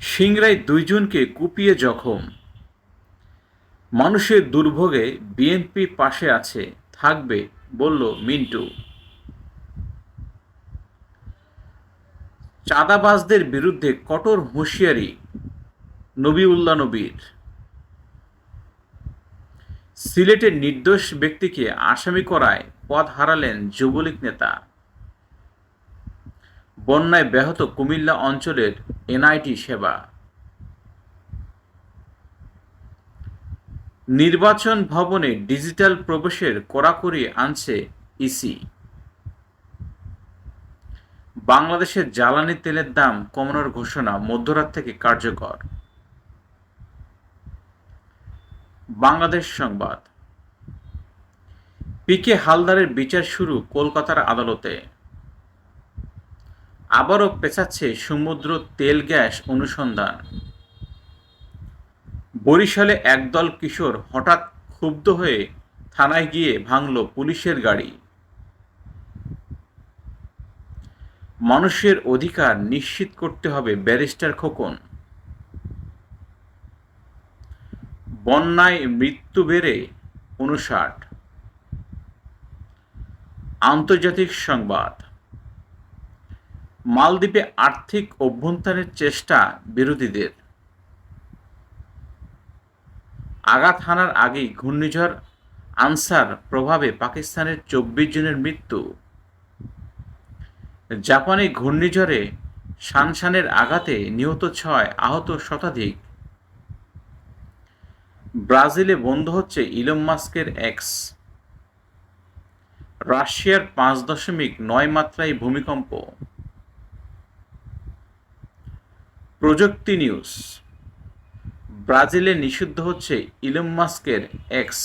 সিংড়ায় দুইজনকে কুপিয়ে জখম। মানুষের দুর্ভোগে বিএনপি পাশে আছে, থাকবে, বলল মিন্টু। চাঁদাবাজদের বিরুদ্ধে কঠোর হুঁশিয়ারি নবীউল্লা নবীর। সিলেটের নির্দোষ ব্যক্তিকে আসামি করায় পদ হারালেন যুবলীগ নেতা। বন্যায় ব্যাহত কুমিল্লা অঞ্চলের এনআইটি সেবা। নির্বাচন ভবনে ডিজিটাল প্রবেশের কড়াকড়ি আনছে ইসি। বাংলাদেশের জ্বালানি তেলের দাম কমানোর ঘোষণা মধ্যরাত থেকে কার্যকর। বাংলাদেশ সংবাদ। পিকে হালদারের বিচার শুরু কলকাতার আদালতে। আবারও পেছাচ্ছে সমুদ্র তেল গ্যাস অনুসন্ধান। বরিশালে একদল কিশোর হঠাৎ ক্ষুব্ধ হয়ে থানায় গিয়ে ভাঙল পুলিশের গাড়ি। মানুষের অধিকার নিশ্চিত করতে হবে ব্যারিস্টার খোকন। বন্যায় মৃত্যু বেড়ে উনষাট আন্তর্জাতিক সংবাদ। মালদ্বীপে আর্থিক অভ্যন্তরের চেষ্টা বিরোধীদের। আঘাত হানার আগেই ঘূর্ণিঝড় আনসার প্রভাবে পাকিস্তানের চব্বিশ জনের মৃত্যু। জাপানে ঘূর্ণিঝড়ে শানশানের আঘাতে নিহত ছয় আহত শতাধিক। ব্রাজিলে বন্ধ হচ্ছে ইলম মাস্কের এক্স। রাশিয়ার পাঁচ দশমিক নয় মাত্রায় ভূমিকম্প। প্রযুক্তি নিউজ। ব্রাজিলে নিষিদ্ধ হচ্ছে ইলম মাস্কের এক্স।